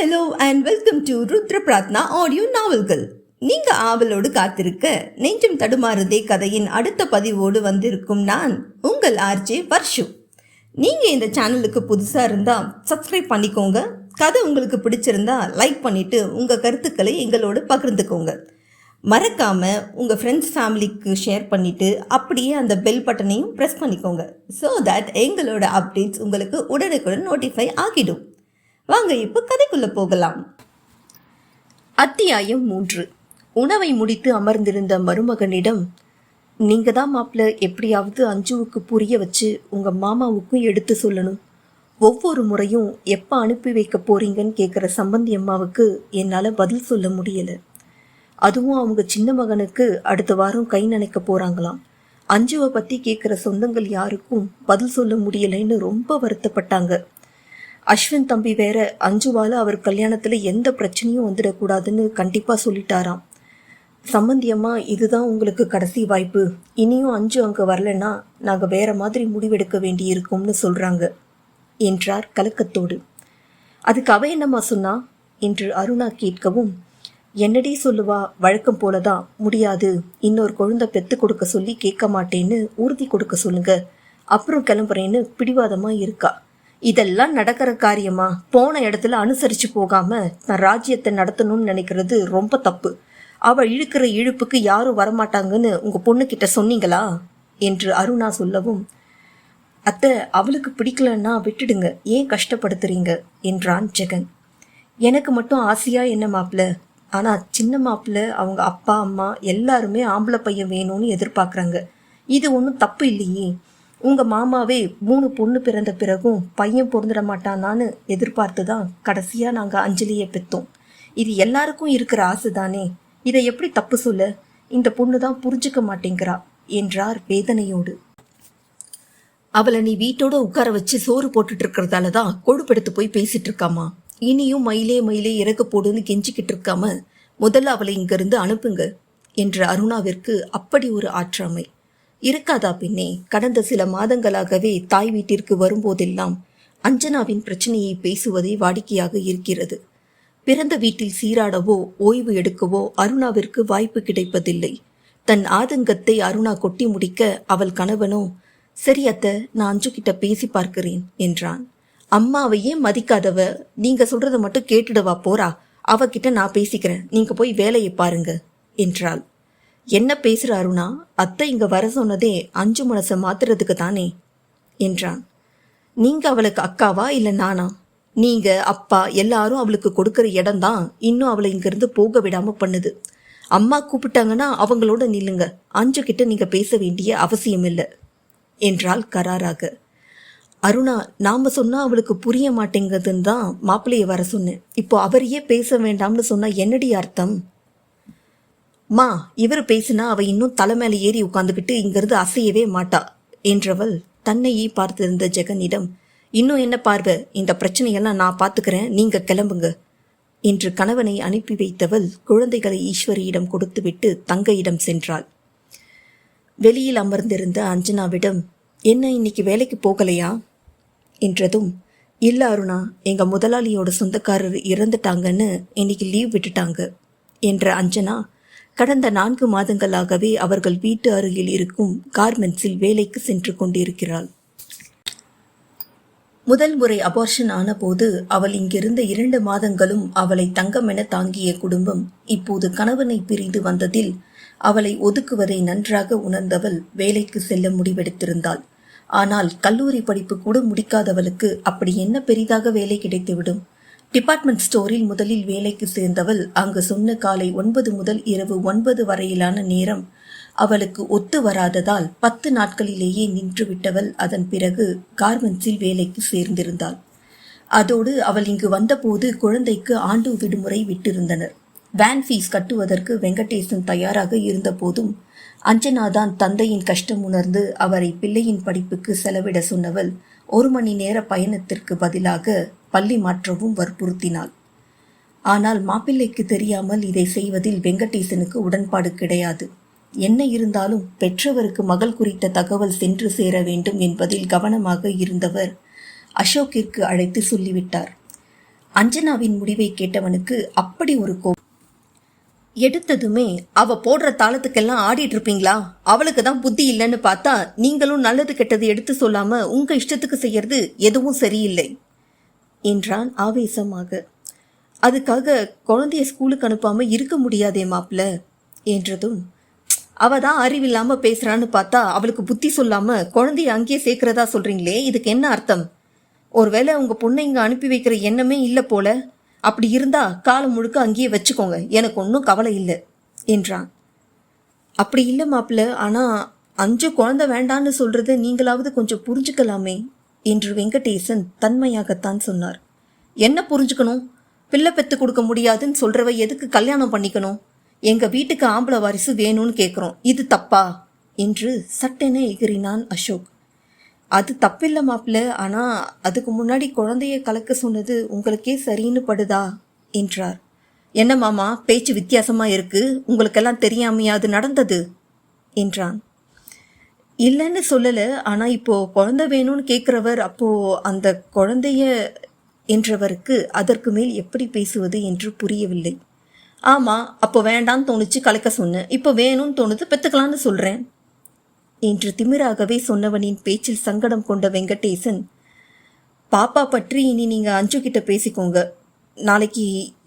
Hello and welcome to Rudra Prarthana audio நாவல்கள். நீங்க ஆவலோடு காத்திருக்க நெஞ்சம் தடுமாறுதே கதையின் அடுத்த பதிவோடு வந்திருக்கும் நான் உங்கள் ஆர்ஜே வர்ஷு. நீங்க இந்த சேனலுக்கு புதுசா இருந்தா சப்ஸ்கிரைப் பண்ணிக்கோங்க. கதை உங்களுக்கு பிடிச்சிருந்தா லைக் பண்ணிட்டு உங்க கருத்துக்களை எங்களோடு பகிர்ந்துக்கோங்க. மறக்காம உங்க ஃப்ரெண்ட்ஸ் ஃபேமிலிக்கு ஷேர் பண்ணிட்டு அப்படியே அந்த பெல் பட்டனையும் ப்ரெஸ் பண்ணிக்கோங்க. ஸோ தட் எங்களோட அப்டேட்ஸ் உங்களுக்கு உடனுக்குடன் நோட்டிஃபை ஆகிடும். வாங்க இப்போ கதைக்குள்ள போகலாம். அத்தியாயம் மூன்று. உணவை முடித்து அமர்ந்திருந்த மருமகனிடம் நீங்க தான் மாப்பிள்ள எப்படியாவது அஞ்சுவுக்கு புரிய வச்சு உங்க மாமாவுக்கும் எடுத்து சொல்லணும். ஒவ்வொரு முறையும் எப்போ அனுப்பி வைக்க போறீங்கன்னு கேட்குற சம்பந்தி அம்மாவுக்கு என்னால் பதில் சொல்ல முடியல. அதுவும் அவங்க சின்ன மகனுக்கு அடுத்த வாரம் கை நினைக்க போறாங்களாம். அஞ்சுவை பத்தி கேட்குற சொந்தங்கள் யாருக்கும் பதில் சொல்ல முடியலைன்னு ரொம்ப வருத்தப்பட்டாங்க. அஸ்வின் தம்பி வேற அஞ்சுவால அவர் கல்யாணத்துல எந்த பிரச்சனையும் வந்துடக்கூடாதுன்னு கண்டிப்பா சொல்லிட்டாராம். சம்பந்தியம்மா இதுதான் உங்களுக்கு கடைசி வாய்ப்பு. இனியும் அஞ்சு அங்க வரலன்னா நாங்க வேற மாதிரி முடிவெடுக்க வேண்டி இருக்கும்னு சொல்றாங்க என்றார் கலக்கத்தோடு. அதுக்கு அவ என்னம்மா சொன்னா? என்று அருணா கேட்கவும் என்னடி சொல்லுவா வழக்கம் போலதான் முடியாது. இன்னொரு குழந்தை பெத்து கொடுக்க சொல்லி கேட்க மாட்டேன்னு உறுதி கொடுக்க சொல்லுங்க. அப்புறம் கிளம்புறேன்னு பிடிவாதமா இருக்கா? இதெல்லாம் நடக்கிற காரியமா? போன இடத்துல அனுசரிச்சு போகாம நான் ராஜ்யத்தை நடத்தணும்னு நினைக்கிறது ரொம்ப தப்பு. அவள் இழுக்கிற இழுப்புக்கு யாரும் வரமாட்டாங்கன்னு உங்க பொண்ணு கிட்ட சொன்னீங்களா? என்று அருணா சொல்லவும் அத்தை அவளுக்கு பிடிக்கலன்னா விட்டுடுங்க. ஏன் கஷ்டப்படுத்துறீங்க? என்றான் ஜெகன். எனக்கு மட்டும் ஆசையா என்ன மாப்பிள்ள ஆனா சின்ன மாப்பிள்ள அவங்க அப்பா அம்மா எல்லாருமே ஆம்பளை பையன் வேணும்னு எதிர்பார்க்குறாங்க. இது ஒன்றும் தப்பு இல்லையே. உங்கள் மாமாவே மூணு பொண்ணு பிறந்த பிறகும் பையன் பொருந்துட மாட்டானான்னு எதிர்பார்த்து தான் கடைசியாக நாங்கள் அஞ்சலியை பெற்றோம் இது எல்லாருக்கும் இருக்கிற ஆசை தானே இதை எப்படி தப்பு சொல்ல? இந்த பொண்ணு தான் புரிஞ்சுக்க மாட்டேங்கிறா என்றார் வேதனையோடு. அவளை நீ வீட்டோட உட்கார வச்சு சோறு போட்டுட்டு இருக்கிறதால தான் கொழுப்பெடுத்து போய் பேசிட்டு இருக்காமா? இனியும் மயிலே மயிலே இறக்க போடுன்னு கெஞ்சிக்கிட்டு இருக்காம முதல்ல அவளை இங்கிருந்து அனுப்புங்க என்ற அருணாவிற்கு அப்படி ஒரு ஆற்றாமை. இருக்காதா பின்னே? கடந்த சில மாதங்களாகவே தாய் வீட்டிற்கு வரும்போதெல்லாம் அஞ்சனாவின் பிரச்சனையை பேசுவதே வாடிக்கையாக இருக்கிறது. பிறந்த வீட்டில் சீராடவோ ஓய்வு எடுக்கவோ அருணாவிற்கு வாய்ப்பு கிடைப்பதில்லை. தன் ஆதங்கத்தை அருணா கொட்டி முடிக்க அவள் கணவனோ சரி அத்த நான் அஞ்சு கிட்ட பேசி பார்க்கிறேன் என்றான். அம்மாவையே மதிக்காதவ நீங்க சொல்றத மட்டும் கேட்டுடவா போறா? அவகிட்ட நான் பேசிக்கிறேன். நீங்க போய் வேலையை பாருங்க என்றாள். என்ன பேசுகிற அருணா? அத்தை இங்க வர சொன்னதே அஞ்சு மனசை மாத்துறதுக்கு தானே? என்றான். நீங்க அவளுக்கு அக்காவா இல்ல நானா? நீங்க அப்பா எல்லாரும் அவளுக்கு கொடுக்கற இடம்தான் இன்னும் அவளை இங்கிருந்து போக விடாம பண்ணுது. அம்மா கூப்பிட்டாங்கன்னா அவங்களோட நில்லுங்க. அஞ்சு கிட்ட நீங்க பேச வேண்டிய அவசியம் இல்லை என்றாள் கராராக. அருணா நாம சொன்னா அவளுக்கு புரிய மாட்டேங்குதுன்னு தான் மாப்பிள்ளையை வர சொன்னேன். இப்போ அவரையே பேச வேண்டாம்னு சொன்னா என்னடி அர்த்தம்? மா இவர் பேசினா அவ இன்னும் தலை மேலே ஏறி உட்காந்துக்கிட்டு இங்கிருந்து அசையவே மாட்டா என்றவள் தன்னையே பார்த்திருந்த ஜெகனிடம். இன்னும் என்ன பார்வை? இந்த பிரச்சனையெல்லாம் நான் பார்த்துக்கிறேன் நீங்க கிளம்புங்க என்று கணவனை அனுப்பி வைத்தவள் குழந்தைகளை ஈஸ்வரியிடம் கொடுத்துவிட்டு தங்கையிடம் சென்றாள். வெளியில் அமர்ந்திருந்த அஞ்சனாவிடம் என்ன இன்னைக்கு வேலைக்கு போகலையா? என்றதும் இல்ல அருணா எங்க முதலாளியோட சொந்தக்காரர் இறந்துட்டாங்கன்னு இன்னைக்கு லீவ் விட்டுட்டாங்க என்ற அஞ்சனா கடந்த நான்கு மாதங்களாகவே அவர்கள் வீட்டு அருகில் இருக்கும் கார்மெண்ட்ஸில் வேலைக்கு சென்று கொண்டிருக்கிறாள். முதல் முறை அபார்ஷன் ஆனபோது அவள் இங்கிருந்த இரண்டு மாதங்களும் அவளை தங்கமென தாங்கிய குடும்பம் இப்போது கணவனை பிரிந்து வந்ததில் அவளை ஒதுக்குவதை நன்றாக உணர்ந்தவள் வேலைக்கு செல்ல முடிவெடுத்திருந்தாள். ஆனால் கல்லூரி படிப்பு கூட முடிக்காதவளுக்கு அப்படி என்ன பெரிதாக வேலை கிடைத்துவிடும்? டிபார்ட்மெண்ட் ஸ்டோரில் முதலில் வேலைக்கு சேர்ந்தவள் அங்கு சொன்ன காலை ஒன்பது முதல் இரவு ஒன்பது வரையிலான நேரம். அவளுக்கு ஒத்து வராததால் பத்து நாட்களிலேயே நின்றுவிட்டவள் அதன் பிறகு கார்மெண்ட்ஸில் வேலைக்கு சேர்ந்திருந்தாள். அதோடு அவள் இங்கு வந்தபோது குழந்தைக்கு ஆண்டு விடுமுறை விட்டிருந்தனர். வேன் ஃபீஸ் கட்டுவதற்கு வெங்கடேசன் தயாராக இருந்தபோதும் அஞ்சனாதான் தந்தையின் கஷ்டம் உணர்ந்து அவரை பிள்ளையின் படிப்புக்கு செலவிட சொன்னவள் ஒரு மணி நேர பயணத்திற்கு பதிலாக பள்ளி மாற்றவும் வற்புறுத்தினாள். ஆனால் மாப்பிள்ளைக்கு தெரியாமல் இதை செய்வதில் வெங்கடேசனுக்கு உடன்பாடு கிடையாது. என்ன இருந்தாலும் பெற்றவருக்கு மகள் குறித்த தகவல் சென்று சேர வேண்டும் என்பதில் கவனமாக இருந்தவர் அசோக்கிற்கு அழைத்து சொல்லிவிட்டார். அஞ்சனாவின் முடிவை கேட்டவனுக்கு அப்படி ஒரு கோ எடுத்ததுமே அவ போடுற தாளத்துக்கெல்லாம் ஆடிட்டு இருப்பீங்களா? அவளுக்கு தான் புத்தி இல்லைன்னு பார்த்தா நீங்களும் நல்லது கெட்டது எடுத்து சொல்லாம உங்க இஷ்டத்துக்கு செய்யறது எதுவும் சரியில்லை. என்றான் ஆவேசமாக. அதுக்காக குழந்தைய ஸ்கூலுக்கு அனுப்பாமல் இருக்க முடியாதே மாப்ள என்றதும். அவ தான் அறிவில்லாமல் பேசுகிறான்னு பார்த்தா அவளுக்கு புத்தி சொல்லாமல் குழந்தைய அங்கேயே சேர்க்கிறதா சொல்கிறீங்களே இதுக்கு என்ன அர்த்தம்? ஒருவேளை உங்கள் பொண்ணை இங்கே அனுப்பி வைக்கிற எண்ணமே இல்லை போல. அப்படி இருந்தா காலம் முழுக்க அங்கேயே வச்சுக்கோங்க எனக்கு ஒன்றும் கவலை இல்லை என்றான். அப்படி இல்லை மாப்பிள்ள ஆனால் அஞ்சு குழந்தை வேண்டான்னு சொல்கிறத நீங்களாவது கொஞ்சம் புரிஞ்சுக்கலாமே என்று வெங்கடேசன் தன்மையாகத்தான் சொன்னார். என்ன புரிஞ்சுக்கணும்? பிள்ளை பெத்து கொடுக்க முடியாதுன்னு சொல்றவ எதுக்கு கல்யாணம் பண்ணிக்கணும்? எங்க வீட்டுக்கு ஆம்பளை வாரிசு வேணும்னு கேட்குறோம் இது தப்பா? என்று சட்டென எகிறினான் அசோக். அது தப்பில்லை மாப்பிள்ள. ஆனால் அதுக்கு முன்னாடி குழந்தைய கலக்க சொன்னது உங்களுக்கே சரின்னு படுதா? என்றார். என்ன மாமா பேச்சு வித்தியாசமா இருக்கு. உங்களுக்கெல்லாம் தெரியாமையா அது நடந்தது? என்றான். இல்லைன்னு சொல்லல. ஆனா இப்போ குழந்தை வேணும்னு கேட்கிறவர் அப்போ அந்த குழந்தைய என்றவருக்கு அதற்கு மேல் எப்படி பேசுவது என்று புரியவில்லை. ஆமா அப்போ வேண்டான்னு தோணுச்சு கலக்க சொன்னேன். இப்போ வேணும்னு தோணுது பெத்துக்கலான்னு சொல்றேன் என்று திமிராகவே சொன்னவனின் பேச்சில் சங்கடம் கொண்ட வெங்கடேசன் பாப்பா பற்றி இனி நீங்க அஞ்சு கிட்ட பேசிக்கோங்க. நாளைக்கு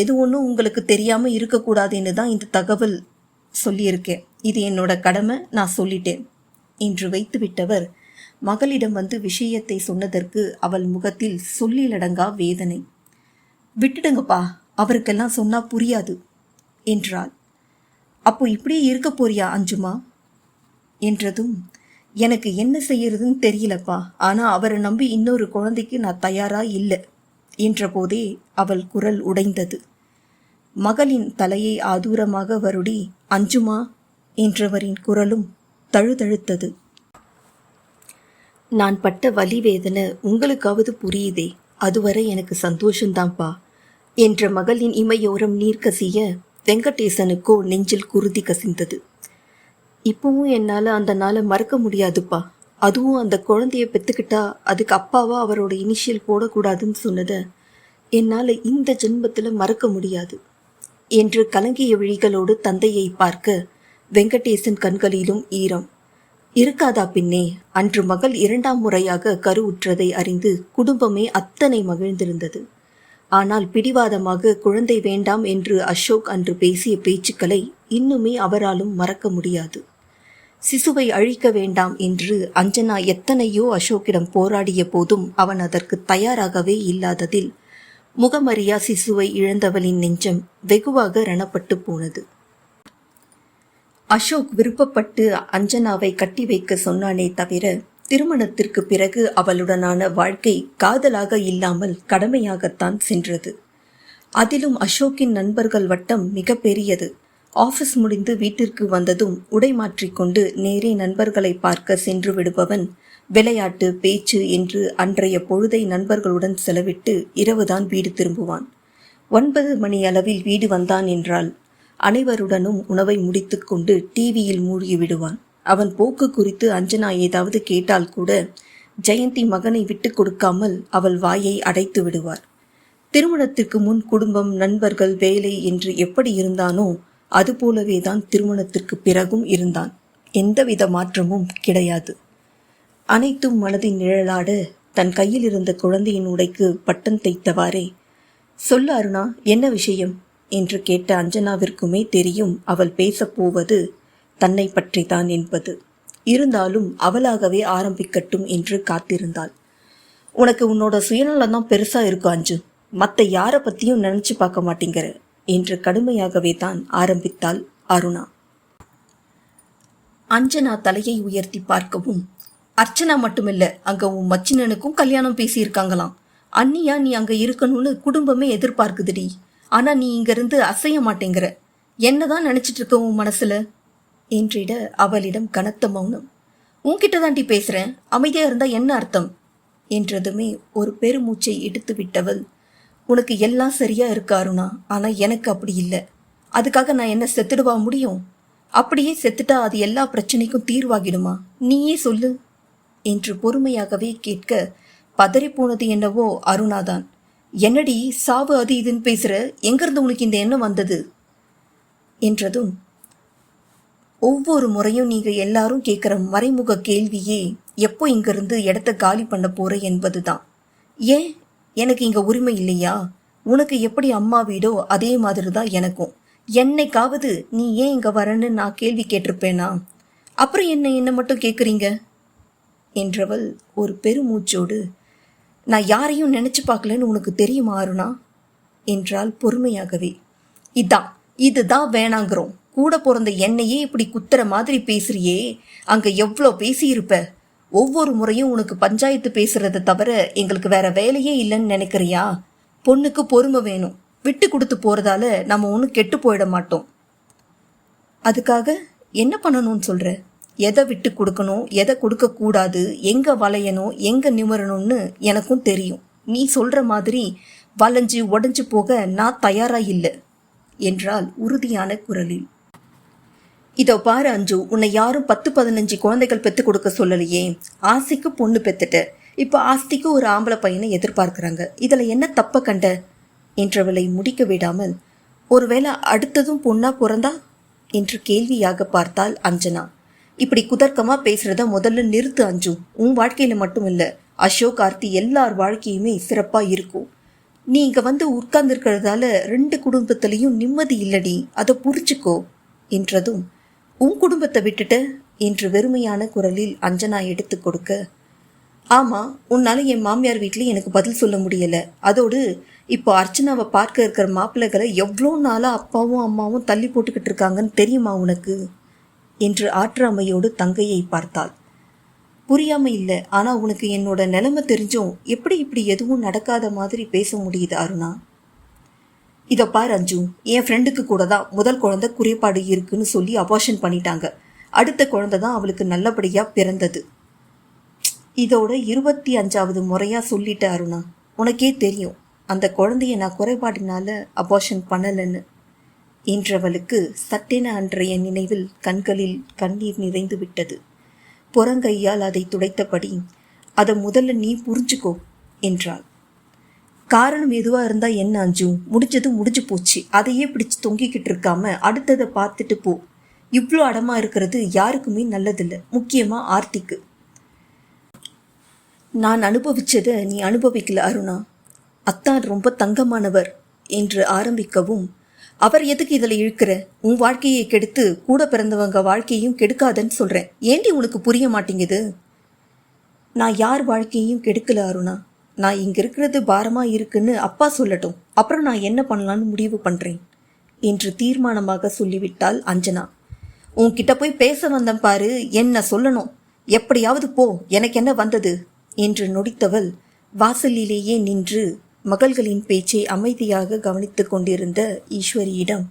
எது ஒன்றும் உங்களுக்கு தெரியாம இருக்கக்கூடாதுன்னு தான் இந்த தகவல் சொல்லியிருக்கேன். இது என்னோட கடமை நான் சொல்லிட்டேன். என்று வைத்துவிட்டவர். மகளிடம் வந்து விஷயத்தை சொன்னதற்கு அவள் முகத்தில் சொல்லிலடங்கா வேதனை. விட்டுடுங்கப்பா அவருக்கெல்லாம் சொன்னா புரியாது என்றாள். அப்போ இப்படியே இருக்க போறியா அஞ்சுமா? என்றதும் எனக்கு என்ன செய்யறதுன்னு தெரியலப்பா ஆனா அவரை நம்பி இன்னொரு குழந்தைக்கு நான் தயாரா இல்லை என்றபோதே அவள் குரல் உடைந்தது. மகளின் தலையை ஆதூரமாக வருடி அஞ்சுமா? என்றவரின் குரலும் தழுதழுத்தது. நான் பட்ட வலி வேதனை உங்களுக்காவது புரியுதே. அதுவரை எனக்கு சந்தோஷந்தான்ப்பா என்ற மகளின் இமையோரம் நீர் கசிய வெங்கடேசனுக்கோ நெஞ்சில் குருதி கசிந்தது. இப்பவும் என்னால் அந்த நாளை மறக்க முடியாதுப்பா. அதுவும் அந்த குழந்தைய பெற்றுக்கிட்டா அதுக்கு அப்பாவா அவரோட இனிஷியல் போடக்கூடாதுன்னு சொன்னதை என்னால் இந்த ஜென்மத்தில் மறக்க முடியாது. என்று கலங்கிய விழிகளோடு தந்தையை பார்க்க வெங்கடேசன் கண்களிலும் ஈரம். இருக்காதா பின்னே? அன்று மகள் இரண்டாம் முறையாக கருவுற்றதை அறிந்து குடும்பமே அத்தனை மகிழ்ந்திருந்தது. ஆனால் பிடிவாதமாக குழந்தை வேண்டாம் என்று அசோக் அன்று பேசிய பேச்சுக்களை இன்னுமே அவராலும் மறக்க முடியாது. சிசுவை அழிக்க வேண்டாம் என்று அஞ்சனா எத்தனையோ அசோக்கிடம் போராடிய போதும் அவன் அதற்கு தயாராகவே இல்லாததில் முகமறியா சிசுவை இழந்தவளின் நெஞ்சம் வெகுவாக ரணப்பட்டு போனது. அசோக் விருப்பப்பட்டு அஞ்சனாவை கட்டி வைக்க சொன்னானே தவிர திருமணத்திற்கு பிறகு அவளுடனான வாழ்க்கை காதலாக இல்லாமல் கடமையாகத்தான் சென்றது. அதிலும் அசோக்கின் நண்பர்கள் வட்டம் மிக பெரியது. ஆபீஸ் முடிந்து வீட்டிற்கு வந்ததும் உடை மாற்றிக்கொண்டு நேரே நண்பர்களை பார்க்க சென்று விடுபவன் விளையாட்டு பேச்சு என்று அன்றைய பொழுதை நண்பர்களுடன் செலவிட்டு இரவுதான் வீடு திரும்புவான். ஒன்பது மணி அளவில் வீடு வந்தான் என்றால் அனைவருடனும் உணவை முடித்துக்கொண்டு டிவியில் மூழ்கி விடுவான். அவன் போக்கு குறித்து அஞ்சனா ஏதாவது கேட்டால் கூட ஜெயந்தி மகனை விட்டு கொடுக்காமல் அவள் வாயை அடைத்து விடுவார். திருமணத்திற்கு முன் குடும்பம் நண்பர்கள் வேலை என்று எப்படி இருந்தானோ அதுபோலவே தான் திருமணத்திற்கு பிறகும் இருந்தான். எந்தவித மாற்றமும் கிடையாது. அனைத்தும் மனதின் நிழலாட தன் கையில் இருந்த குழந்தையின் உடைக்கு பட்டன் தைத்தவாறே சொல்ல அருணா என்ன விஷயம்? என்று கேட்ட அஞ்சனாவிற்குமே தெரியும் அவள் பேசப்போவது தன்னை பற்றித்தான் என்பது. இருந்தாலும் அவளாகவே ஆரம்பிக்கட்டும் என்று காத்திருந்தாள். உனக்கு உன்னோட சுயநலம் தான் பெருசா இருக்கும் அஞ்சு. மற்ற யாரை பத்தியும் நினைச்சு பார்க்க மாட்டேங்கிற என்று கடுமையாகவே தான் ஆரம்பித்தாள் அருணா. அஞ்சனா தலையை உயர்த்தி பார்க்கவும் அர்ச்சனா மட்டுமில்ல அங்க உன் மச்சினனுக்கும் கல்யாணம் பேசியிருக்காங்களாம். அண்ணியா நீ அங்க இருக்கணும்னு குடும்பமே எதிர்பார்க்குதுடி. ஆனா நீ இங்கிருந்து அசைய மாட்டேங்கிற. என்னதான் நினைச்சிட்டு இருக்க உன் மனசுல? என்றிட அவளிடம் கனத்த மௌனம். உன்கிட்ட தாண்டி பேசுறேன். அமைதியா இருந்தா என்ன அர்த்தம்? என்றதுமே ஒரு பெருமூச்சை எடுத்து விட்டவள் உனக்கு எல்லாம் சரியா இருக்கு அருணா. ஆனா எனக்கு அப்படி இல்லை. அதுக்காக நான் என்ன செத்துடுவா முடியும்? அப்படியே செத்துட்டா அது எல்லா பிரச்சனைக்கும் தீர்வாகிடுமா? நீயே சொல்லு. என்று பொறுமையாகவே கேட்க பதறிப்போனது என்னவோ அருணாதான். என்னடி சாவு அது இதுன்னு பேசுகிற எங்கேருந்து உனக்கு இந்த எண்ணம் வந்தது? என்றதும் ஒவ்வொரு முறையும் நீங்கள் எல்லாரும் கேட்குற மறைமுக கேள்வியே எப்போ இங்கிருந்து இடத்த காலி பண்ண போற என்பதுதான். ஏன்? எனக்கு இங்கே உரிமை இல்லையா? உனக்கு எப்படி அம்மா வீடோ அதே மாதிரி தான் எனக்கும். என்னைக்காவது நீ ஏன் இங்கே வரன்னு நான் கேள்வி கேட்டிருப்பேனா? அப்புறம் என்ன என்ன மட்டும் கேட்குறீங்க என்றவள் ஒரு பெருமூச்சோடு நான் யாரையும் நினச்சி பார்க்கலன்னு உனக்கு தெரியுமா அருணா? என்றால் பொறுமையாகவே. இதான் இதுதான் வேணாங்கிறோம். கூட பிறந்த என்னையே இப்படி குத்துற மாதிரி பேசுறியே. அங்கே எவ்வளோ பேசியிருப்ப? ஒவ்வொரு முறையும் உனக்கு பஞ்சாயத்து பேசுறத தவிர எங்களுக்கு வேற வேலையே இல்லைன்னு நினைக்கிறியா? பொண்ணுக்கு பொறுமை வேணும். விட்டு கொடுத்து போறதால நம்ம ஒன்றும் கெட்டு போயிட மாட்டோம். அதுக்காக என்ன பண்ணணும்னு சொல்கிற எதை விட்டு கொடுக்கணும் எதை கொடுக்கக்கூடாது எங்கே வளையணும் எங்கே நிமிரணும்னு எனக்கும் தெரியும். நீ சொல்கிற மாதிரி வளைஞ்சு உடைஞ்சு போக நான் தயாராக இல்லை என்றால் உறுதியான குரலில். இதோ பாரு அஞ்சு உன்னை யாரும் பத்து பதினஞ்சு குழந்தைகள் பெத்து கொடுக்க சொல்லலையே. ஆசைக்கு பொண்ணு பெத்துட்ட. இப்போ ஆஸ்திக்கு ஒரு ஆம்பளை பையனை எதிர்பார்க்குறாங்க. இதில் என்ன தப்ப கண்ட? என்றவளை முடிக்க விடாமல் ஒருவேளை அடுத்ததும் பொண்ணா பிறந்தா? என்று கேள்வியாக பார்த்தாள் அஞ்சனா. இப்படி குதர்க்கமா பேசுறத முதல்ல நிறுத்து அஞ்சு. உன் வாழ்க்கையில மட்டும் இல்ல அசோக் ஆர்த்தி எல்லார் வாழ்க்கையுமே சிறப்பா இருக்கும். நீ இங்க வந்து உட்கார்ந்துருக்கிறதால ரெண்டு குடும்பத்திலையும் நிம்மதி இல்லடி. அதை புரிச்சுக்கோ என்றதும். உன் குடும்பத்தை விட்டுட்ட என்று வெறுமையான குரலில் அஞ்சனா எடுத்து கொடுக்க ஆமா உன்னால என் மாமியார் வீட்டில் எனக்கு பதில் சொல்ல முடியல. அதோடு இப்போ அர்ச்சனாவை பார்க்க இருக்கிற மாப்பிள்ளைகளை எவ்வளோ நாளாக அப்பாவும் அம்மாவும் தள்ளி போட்டுக்கிட்டு இருக்காங்கன்னு தெரியுமா உனக்கு? என்று ஆற்றாமையோடு தங்கையை பார்த்தாள். புரியாம இல்லை. ஆனா உனக்கு என்னோட நிலைமை தெரிஞ்சும் எப்படி இப்படி எதுவும் நடக்காத மாதிரி பேச முடியுது அருணா? இதை பார் அஞ்சு. என் ஃப்ரெண்டுக்கு கூட தான் முதல் குழந்தை குறைபாடு இருக்குன்னு சொல்லி அபார்ஷன் பண்ணிட்டாங்க. அடுத்த குழந்தை தான் அவளுக்கு நல்லபடியா பிறந்தது. இதோட இருபத்தி அஞ்சாவது முறையா சொல்லிட்ட அருணா. உனக்கே தெரியும். அந்த குழந்தைய நான் குறைபாடினால அபார்ஷன் பண்ணலைன்னு. என்றவளுக்கு சட்டென அன்றைய நினைவில் கண்களில் கண்ணீர் நிறைந்து விட்டது. புறங்கையால் அதை துடைத்தபடி அதை முதல்ல நீ புரிஞ்சுக்கோ என்றாள். காரணம் எதுவா இருந்தா என்ன அஞ்சு? முடிஞ்சது முடிஞ்சு போச்சு. அதையே பிடிச்சு தொங்கிக்கிட்டு இருக்காம அடுத்ததை பார்த்துட்டு போ. இவ்வளோ அடமா இருக்கிறது யாருக்குமே நல்லதில்லை. முக்கியமா ஆர்த்திக்கு. நான் அனுபவிச்சதை நீ அனுபவிக்கல அருணா. அத்தான் ரொம்ப தங்கமானவர் என்று ஆரம்பிக்கவும் அவர் எதுக்கு இதில் இழுக்கிற? உன் வாழ்க்கையை கெடுத்து கூட பிறந்தவங்க வாழ்க்கையும் கெடுக்காதன்னு சொல்கிறேன் ஏண்டி உனக்கு புரிய மாட்டேங்குது? நான் யார் வாழ்க்கையையும் கெடுக்கல அருணா. நான் இங்கே இருக்கிறது பாரமாக இருக்குன்னு அப்பா சொல்லட்டும். அப்புறம் நான் என்ன பண்ணலான்னு முடிவு பண்ணுறேன் என்று தீர்மானமாக சொல்லிவிட்டாள் அஞ்சனா. உன்கிட்ட போய் பேச வந்தேன் பாரு என்ன சொல்லணும்? எப்படியாவது போ எனக்கு என்ன வந்தது? என்று நொடித்தவள் வாசலிலேயே நின்று மகள்களின் பேச்சை அமைதியாக கவனித்து கொண்டிருந்த ஈஸ்வரியிடம்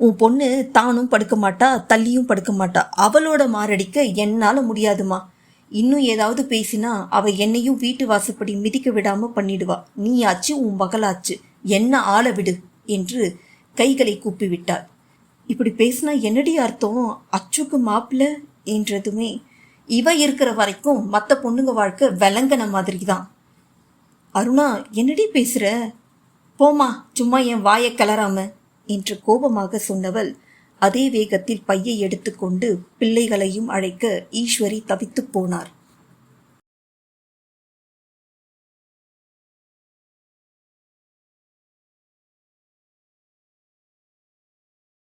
உன் பொண்ணு தானும் படுக்க மாட்டா தள்ளியும் படுக்க மாட்டா. அவளோட மாரடிக்க என்னால் முடியாதுமா. இன்னும் ஏதாவது பேசினா அவ என்னையும் வீட்டு வாசப்படி மிதிக்க விடாம பண்ணிடுவா. நீ ஆச்சு உன் மகளாச்சு. என்ன ஆள விடு என்று கைகளை கூப்பிவிட்டாள். இப்படி பேசினா என்னடி அர்த்தம்? அச்சுக்கு மாப்பிள்ள என்றதுமே இவ இருக்கிற வரைக்கும் மற்ற பொண்ணுங்க வாழ்க்கை விளங்கின மாதிரி தான் அருணா என்னடி பேசுற? போமா சும்மா என் வாயை கிளறாம என்று கோபமாக சொன்னவள் அதே வேகத்தில் பையை எடுத்துக்கொண்டு பிள்ளைகளையும் அழைக்க ஈஸ்வரி தவித்துப் போனார்.